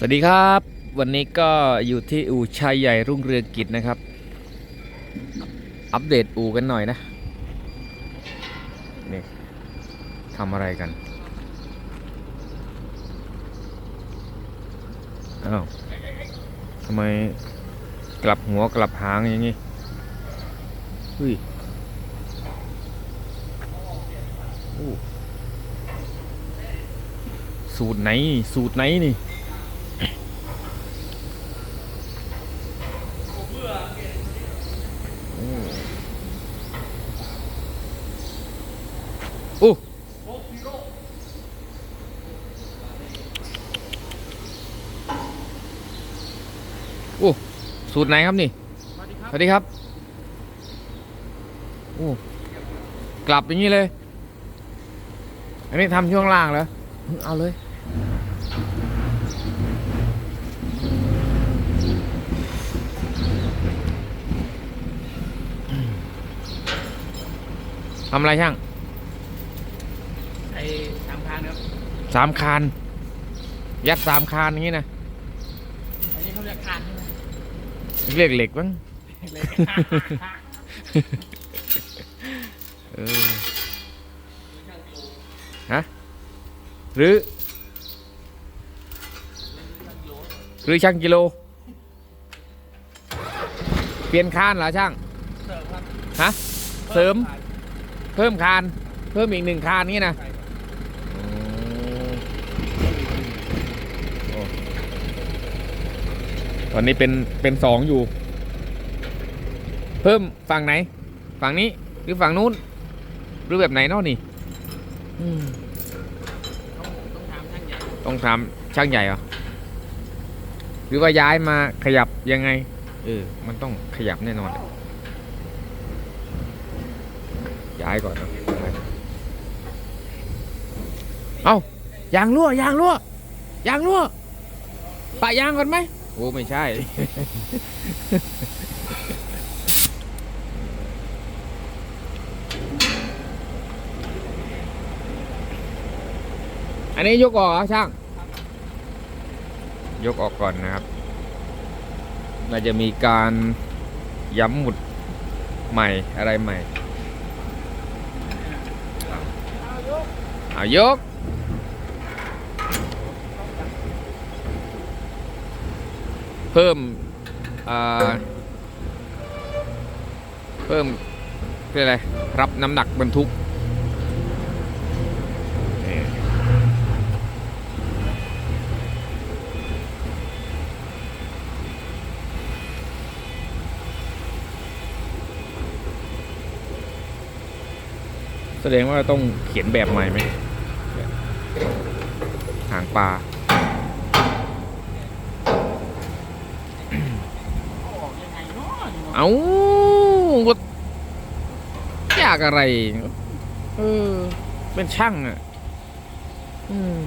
สวัสดีครับ วันนี้ก็อยู่ที่อู่ชัยใหญ่รุ่งเรืองกิจนะครับ อัปเดตอู่กันหน่อยนะนี่ทำอะไรกันอ้าวทำไมกลับหัวกลับหางอย่างนี้เฮ้ยสูตรไหน สูตรไหนนี่ โอ้โอ้ สูตรไหนครับนี่สวัสดีครับโอ้กลับอย่างนี้เลย อันนี้ทำช่วงล่างเหรอเอาเลยทำอะไรช่างไอ้สามพันครับสามคาน ยัดสามคานอย่างนี้นะ อันนี้เขาเรียกคานใช่ไหม เรียกเหล็กมั้งเลยเออฮะหรือ หรือช่างกิโล เปลี่ยนคานเหรอช่างเสริมครับฮะเสริม เพิ่มคาน เพิ่มอีกหนึ่งคานนี้นะโอ้ต อนนี้เป็นเป็นสองอยู่ เพิ่มฝั่งไหน ฝั่งนี้หรือฝั่งนู้น หรือแบบไหนเนาะนี่อืมต้องต้องถามช่างใหญ่ต้องถามช่างใหญ่เหรอหรือว่าย้ายมาขยับยังไง เออ มันต้องขยับแน่นอนเลยย้ายก่อนเนอะย้ายเอายางรั่วยางรั่วยางรั่วปะยางก่อนไหมโอ้ไม่ใช่ อันนี้ยกออกเหรอช่าง ยกออกก่อนนะครับ น่าจะมีการย้ำหมุดใหม่อะไรใหม่ เอายก พิ่มเพิ่มเรียกอะไรรับน้ำหนักบรรทุกแสดงว่าต้องเขียนแบบใหม่ไหมหางปลาออกยังไงเนาะนี่ เนาะเอาก็ยากอะไร เออ เป็นช่างอะ อืม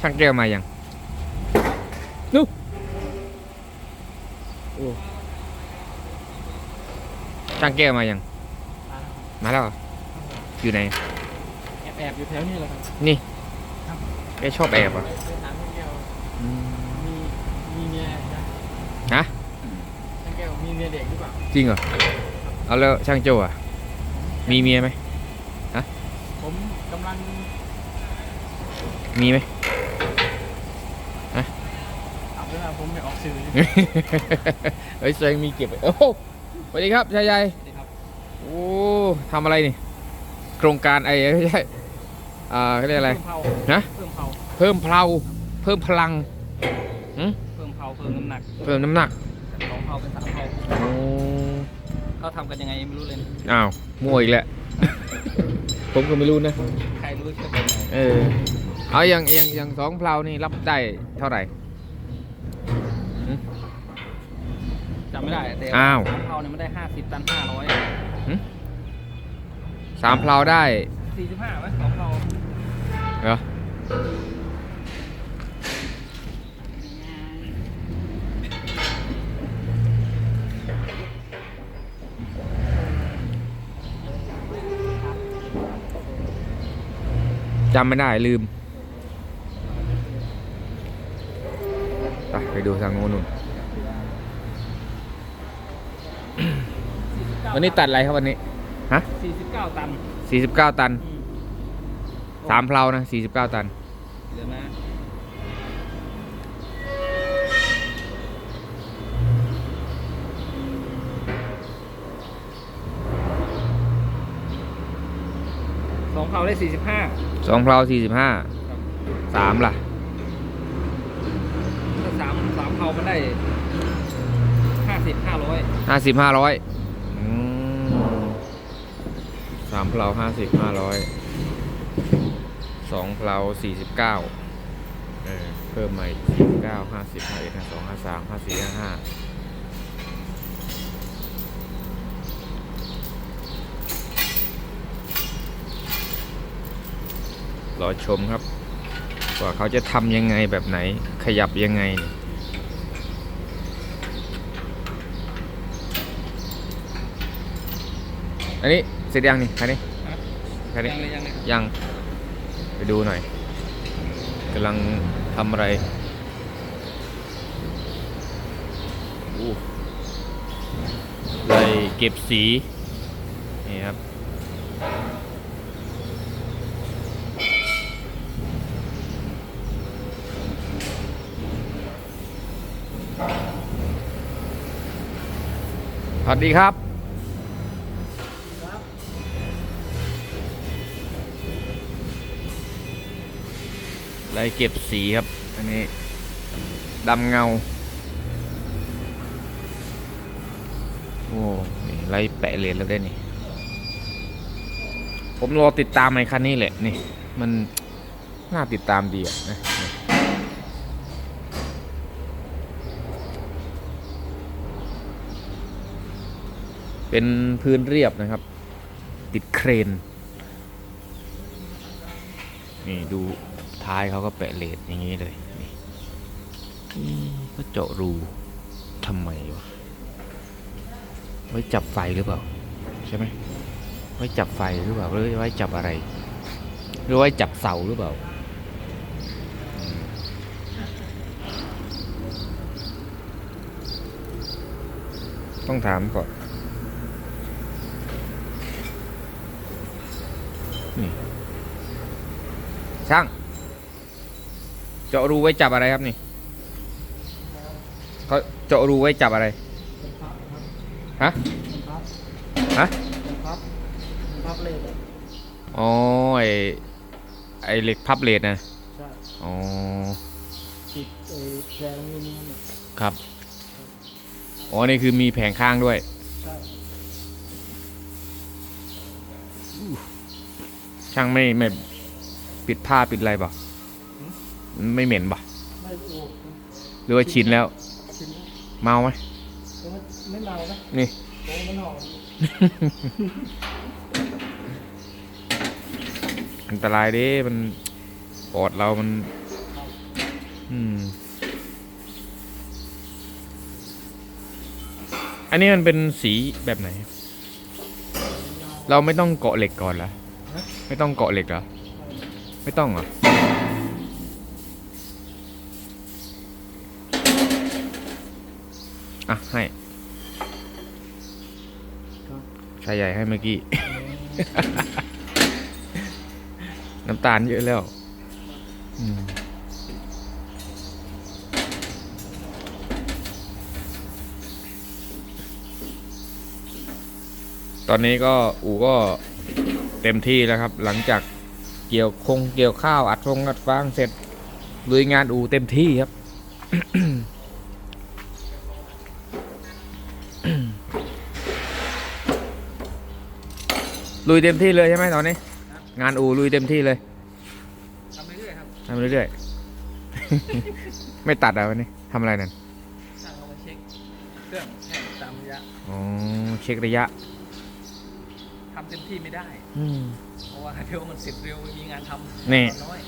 ช่างแก้วมายังนูโอ้ช่างแก้วมายัง มาแล้วเหรออยู่ไหน แอบแอบอยู่แถวนี้แหละครับ นี่แกชอบแอบอะ ไปไปถามช่างแก้ว อืม มีมีเมียนะ ฮะ ช่างแก้ว มีเมียเด็กหรือเปล่าจริงเหรอเอาแล้วช่างโจอะมีเมียไหมผมกำลังมีไหม ถามด้วยนะผมไม่ออกสื่อเฮ้ยแสดงมีเก็บไว้โอ้โหสวัสดีครับชายใหญ่สวัสดีครับ โอ้ทำอะไรนี่ โครงการไอ้ไม่ใช่อ่าเขาเรียกอะไร เพิ่มเผาฮะ เพิ่มเผาเพิ่มเพลาเพิ่มพลังหืมเพิ่มเผาเพิ่มน้ำหนัก เพิ่มน้ำหนักจากสอง เผาเป็นสามเผาโอ้เขาทำกันยังไงไม่รู้เลยนะอ้าวมั่วอีกแล้ว ผมก็ไม่รู้นะ ใครรู้จะเป็นยังไงเออ เอาอย่างอย่างอย่างสองเพลานี่รับได้เท่าไหร่ จำไม่ได้แต่อ้าวสามเผาเนี่ยมันได้ห้าสิบตันห้าร้อยสามเพลาได้สี่สิบห้าไหมสองเผาเหรอ จำไม่ได้ลืม ไปไปดูทางโน้นวันนี้ตัดอะไรครับวันนี้ ฮะสี่สิบเก้าตันสี่สิบเก้าตัน สามเพลานะสี่สิบเก้าตัน สองเขาได้สี่สิบห้าสองเพลาสี่สิบห้าสามล่ะถ้าสามสามเขามันได้ห้าสิบห้าร้อยห้าสิบห้าร้อยสามเพลาห้าสิบห้าร้อยสองเพลาสี่สิบเก้าเออเพิ่มมาอีกสี่สิบเก้าห้าสิบห้าเอ็ดห้าสองห้าสามห้าสี่ห้าห้า รอชมครับ ว่าเขาจะทำยังไงแบบไหนขยับยังไงเนี่ยอันนี้เสร็จยังนี่คันนี้ครับคันนี้ยังเลยยังเลยครับยังไปดูหน่อยกำลังทำอะไรอู้เลยเก็บสี นี่ครับ ส วัสดีครับไล่เก็บสีครับ อันนี้ดำเงา โอ้นี่ไล่แปะเลนแล้วได้นี่ ผมรอติดตามในคันนี้แหละ นี่ มันน่าติดตามดีอะนะ เป็นพื้นเรียบนะครับ ติดเครน นี่ดูท้ายเขาก็แปะเลดอย่างนี้เลย นี่ก็เจาะรูทำไมวะ ไว้จับไฟหรือเปล่า ใช่ไหม ไว้จับไฟหรือเปล่า หรือไว้จับอะไร หรือไว้จับเสาหรือเปล่าต้องถามก่อน นี่ช่าง เจาะรูไว้จับอะไรครับนี่เขาเจาะรูไว้จับอะไรฮะฮะครับพับเลยอ๋อไอไอเหล็กพับเลดนะใช่อ๋อติดไอ้แพงนี่นี่เนี่ยครับอ๋อนี่คือมีแผงข้างด้วย ใช่ช่างไม่ไม่ปิดผ้าปิดอะไรบ่ไม่เหม็นบ่ไม่โอ้หรือว่าชินแล้ว ชิ้นเมาไหมไม่เมานะนี่โอ้มันหอมอันตรายเด้มันปอดเรามัน อืม อันนี้มันเป็นสีแบบไหน เราไม่ต้องเกาะเหล็กก่อนเหรอ ไม่ต้องเกาะเหล็กเหรอ ไม่ต้องเหรอ อะ ให้ชายใหญ่ให้เมื่อกี้ น้ำตาลเยอะแล้วอืมตอนนี้ก็อูก็ เต็มที่แล้วครับ หลังจากเกี่ยวคงเกี่ยวข้าวอัดฟงอัดฟางเสร็จลุยงานอูเต็มที่ครับลุยเต็มที่เลยใช่ไหมตอนนี้ งานอูลุยเต็มที่เลยทำไปเรื่อยครับทำเรื่อยๆ ไม่ตัดอะวันนี้ทำอะไรนั่นสั่งเอามาเช็คเครื่องให้ตามระยะอ๋อเช็คระยะทำ เต็มที่ไม่ได้ อืม เพราะว่าเร็วมันเสร็จเร็วไม่มีงานทำนี่ น้อย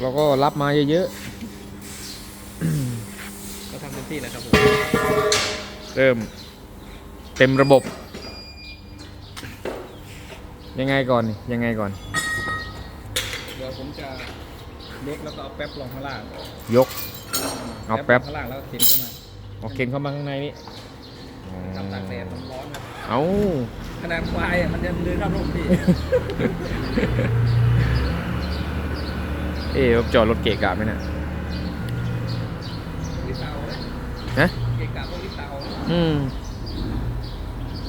เราก็รับมาเยอะก็ทำเต็มที่แล้วครับผมๆ เริ่ม เต็มระบบ ยังไงก่อนนี่ยังไงก่อน เดี๋ยวผมจะยกแล้วก็เอาแป๊บลงข้างล่างยก เอาแป๊บข้างล่างแล้วก็เข็นเข้ามาเอาเข็นเข้ามาข้างในนี่อ๋อทำตากแดดมันร้อนครับเอา ขนาดควายอะมันยังเดินเข้าร่มพี่ เอ๊ะจอดรถเกะกะไหมน่ะลิเตาเนี่ยฮะ เกะกะพวกลิเตาอืม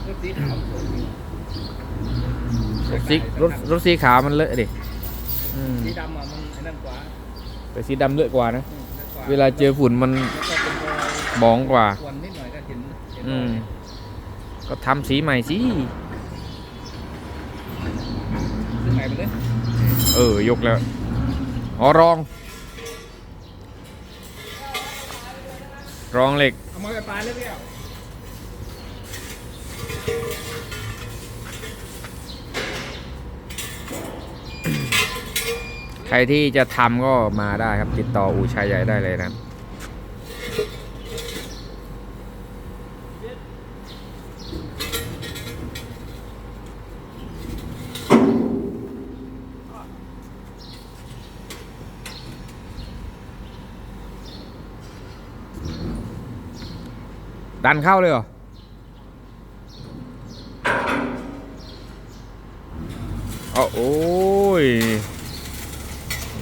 รถสีขาวรถสีรถรถสีขาวมันเลอะดิอืมสีดำอะมันไอ้นั่นกว่าแต่สีดำเลอะกว่านะ อืมนั่นกว่าเวลาเจอฝุ่นมันแล้วก็เป็นรอยบองกว่า ควนนิดหน่อยก็เห็นเห็นรอือยม ก็ทำสีใหม่สิ ซึ่งไหนไปเลยเออยกแล้วอ๋อรอง รองเหล็กเอามาไปปลายเลยพี่เอาใครที่จะทำก็มาได้ครับติดต่ออู่ชายใหญ่ได้เลยนะ ดันเข้าเลยเหรออ๋อโอ้ย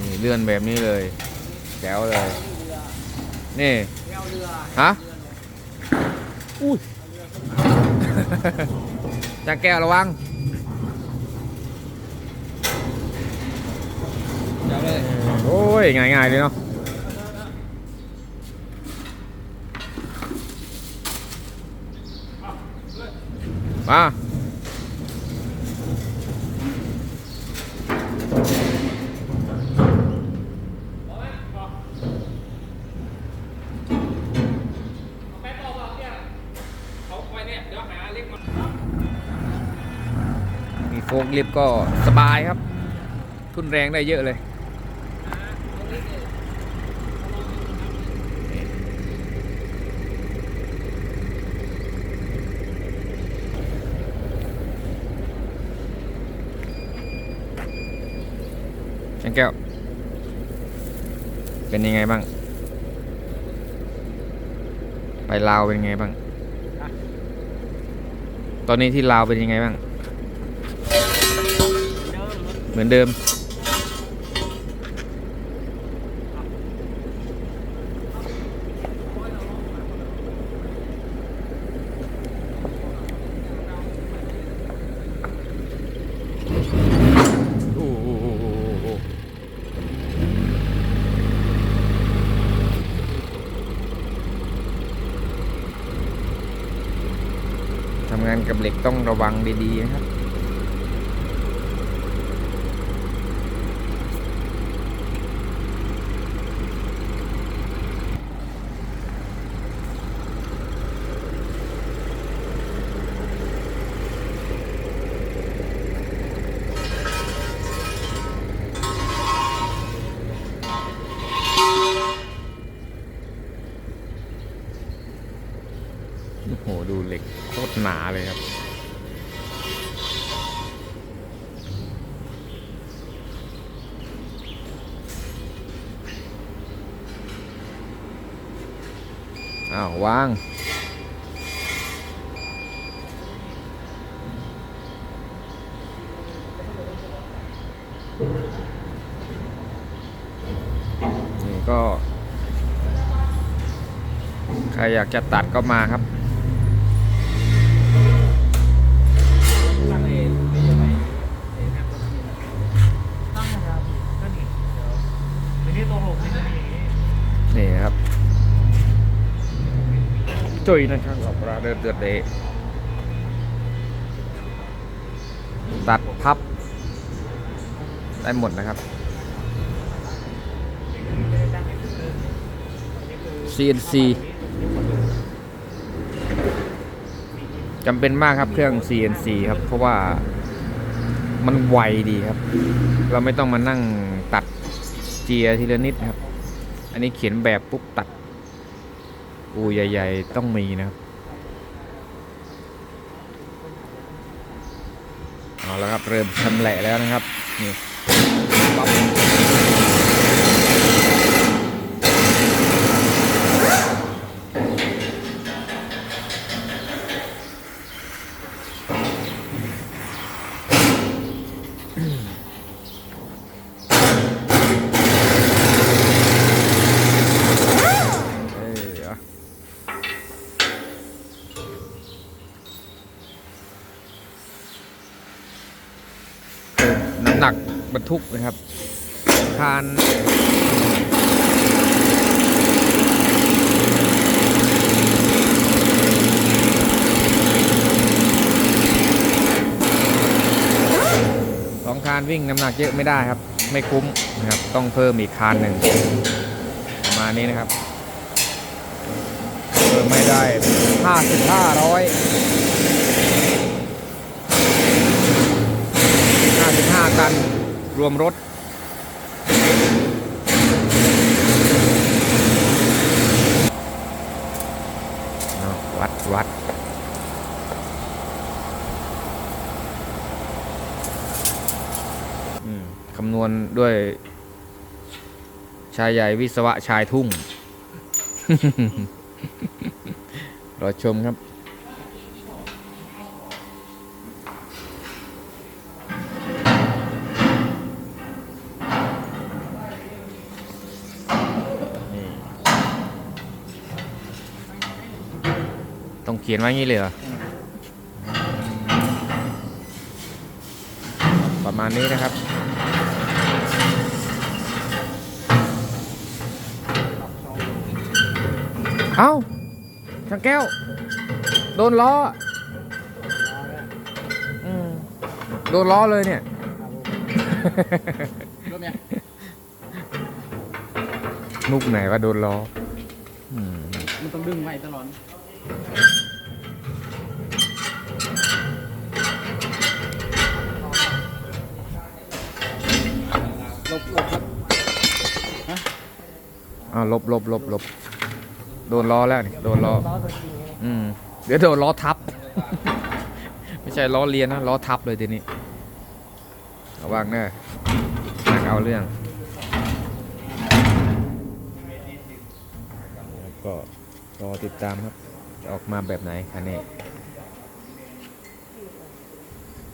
นี่เลื่อนแบบนี้เลยแจ๋วเลย นี่เอาเรือฮะ อุ้ยจางแก้วระวังเดี๋ยวเลยโอ้ย ง่ายๆเลยเนาะ มา แป๊บบอกเนี่ยเขาไว้เนี่ยเดี๋ยวหาเล็กมามีโฟกลิฟต์ก็สบายครับ ทุนแรงได้เยอะเลย แก้ว เป็นยังไงบ้าง ไปลาวเป็นยังไงบ้าง ตอนนี้ที่ลาวเป็นยังไงบ้าง เหมือนเดิม โอ้โหโอ้โหโอ้โหทำงานกับเหล็กต้อง ระวังดีๆนะครับ อ้าววาง นี่ก็ ใครอยากจะตัดก็มาครับ จุยนะครับออกราเดินเดือดเดตัดพับ ได้หมดนะครับ CNC จำเป็นมากครับเครื่อง CNC ครับ เพราะว่ามันไวดีครับ เราไม่ต้องมานั่งตัดเจียทีละนิดครับ อันนี้เขียนแบบปุ๊บตัด อูใหญ่ ๆ ต้องมีนะครับเอาแล้วครับ เริ่มชำแหละแล้วนะครับ นี่ปั๊บ หนัก บรรทุกนะครับคานสองคานวิ่งน้ำหนักเยอะไม่ได้ครับ ไม่คุ้มนะครับ ต้องเพิ่มอีกคานหนึ่งประมาณนี้นะครับเพิ่มไม่ได้ห้าสิบห้าร้อยห้าสิบห้าตัน รวมรถ วัดวัดคำนวณด้วย ชายใหญ่วิศวะชายทุ่ง รอชมครับ ต้องเขียนไว้งี้เลยเหรอประมาณนี้นะครับ เอ้าช่างแก้ว โดนล้ออืมโดนล้อเลยเนี่ยรถเนี่ยมุกไหนว่าโดนล้ออืมมันต้องดึงไว้ตลอด ลบลบครับอ้าวลบลบลบลบโดนล้อแล้วนี่โดนล้อ ล้อตัวจริงไงอืม เดี๋ยวโดนล้อทับ ไม่ใช่ล้อเลียนนะล้อทับเลยทีนี้ระวังเนอะนักเอาเรื่องก็รอติดตามครับ ออกมาแบบไหนคันนี้